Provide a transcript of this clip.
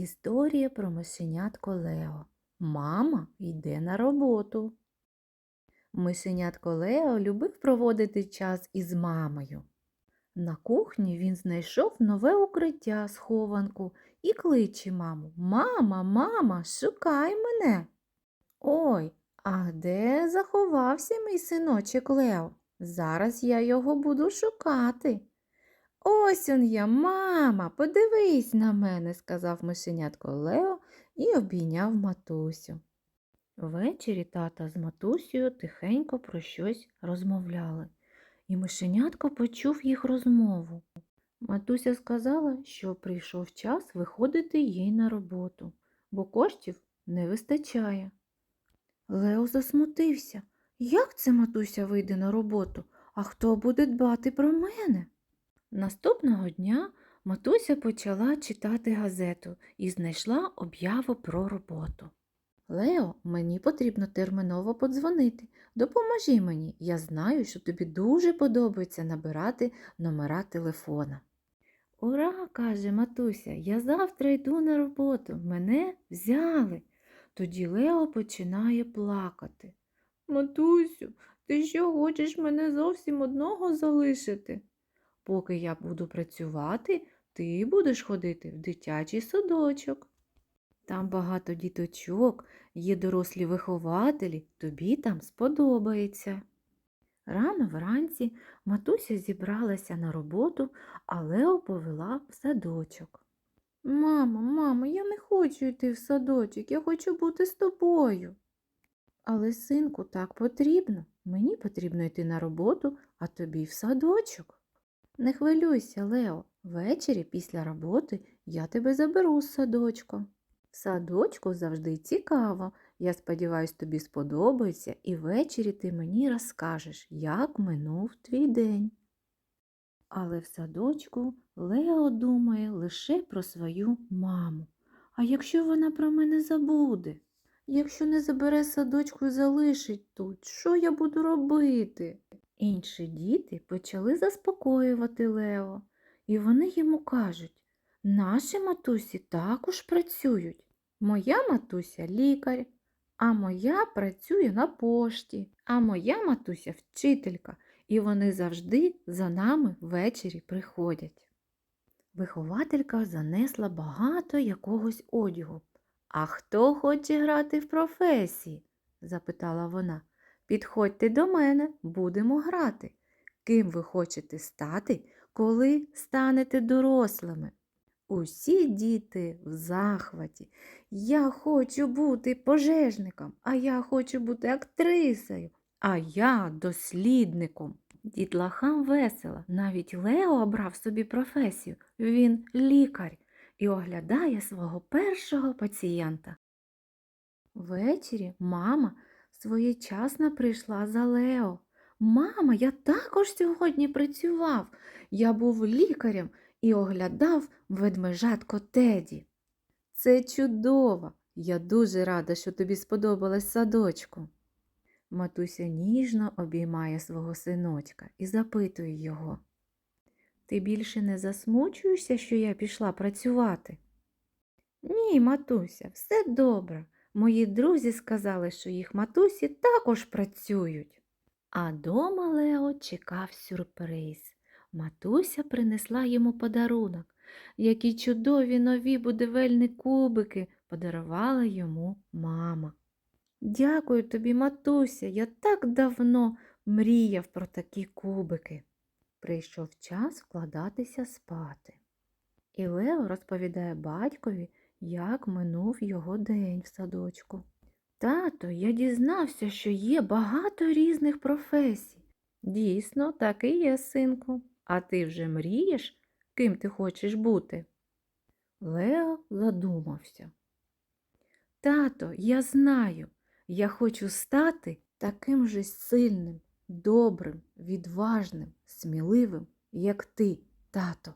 Історія про мишенятко Лео. Мама йде на роботу. Мишенятко Лео любив проводити час із мамою. На кухні він знайшов нове укриття схованку і кличе маму Мама, мама, шукай мене. Ой, а де заховався мій синочок Лео? Зараз я його буду шукати. Ось он я, мама, подивись на мене, сказав мишенятко Лео і обійняв матусю. Ввечері тата з матусею тихенько про щось розмовляли, і мишенятко почув їх розмову. Матуся сказала, що прийшов час виходити їй на роботу, бо коштів не вистачає. Лео засмутився. Як це матуся вийде на роботу? А хто буде дбати про мене? Наступного дня матуся почала читати газету і знайшла об'яву про роботу. Лео, мені потрібно терміново подзвонити. Допоможи мені. Я знаю, що тобі дуже подобається набирати номера телефона. Ура, каже матуся, я завтра йду на роботу. Мене взяли. Тоді Лео починає плакати. Матусю, ти що хочеш мене зовсім одного залишити? Поки я буду працювати, ти будеш ходити в дитячий садочок. Там багато діточок, є дорослі вихователі, тобі там сподобається. Рано вранці матуся зібралася на роботу, а Лео повела в садочок. Мамо, мамо, я не хочу йти в садочок, я хочу бути з тобою. Але, синку, так потрібно. Мені потрібно йти на роботу, а тобі в садочок. Не хвилюйся, Лео, ввечері після роботи я тебе заберу з садочка. В садочку завжди цікаво. Я сподіваюсь, тобі сподобається, і ввечері ти мені розкажеш, як минув твій день. Але в садочку Лео думає лише про свою маму. А якщо вона про мене забуде? Якщо не забере садочку і залишить тут, що я буду робити? Інші діти почали заспокоювати Лео, і вони йому кажуть, наші матусі також працюють. Моя матуся лікар, а моя працює на пошті, а моя матуся вчителька, і вони завжди за нами ввечері приходять. Вихователька занесла багато якогось одягу. А хто хоче грати в професії? запитала вона. Підходьте до мене, будемо грати. Ким ви хочете стати, коли станете дорослими? Усі діти в захваті. Я хочу бути пожежником, а я хочу бути актрисою, а я дослідником. Дітлахам весело. Навіть Лео обрав собі професію. Він лікар і оглядає свого першого пацієнта. Ввечері мама своєчасно прийшла за Лео. Мама, я також сьогодні працював. Я був лікарем і оглядав ведмежатко Теді. Це чудово! Я дуже рада, що тобі сподобалось садочку. Матуся ніжно обіймає свого синочка і запитує його. Ти більше не засмучуєшся, що я пішла працювати? Ні, матуся, все добре. Мої друзі сказали, що їх матусі також працюють. А дома Лео чекав сюрприз. Матуся принесла йому подарунок. Які чудові нові будівельні кубики подарувала йому мама. Дякую тобі, матуся, я так давно мріяв про такі кубики. Прийшов час вкладатися спати. І Лео розповідає батькові, як минув його день в садочку. Тато, я дізнався, що є багато різних професій. Дійсно, так і є, синку. А ти вже мрієш, ким ти хочеш бути? Лео задумався. Тато, я знаю, я хочу стати таким же сильним, добрим, відважним, сміливим, як ти, тато.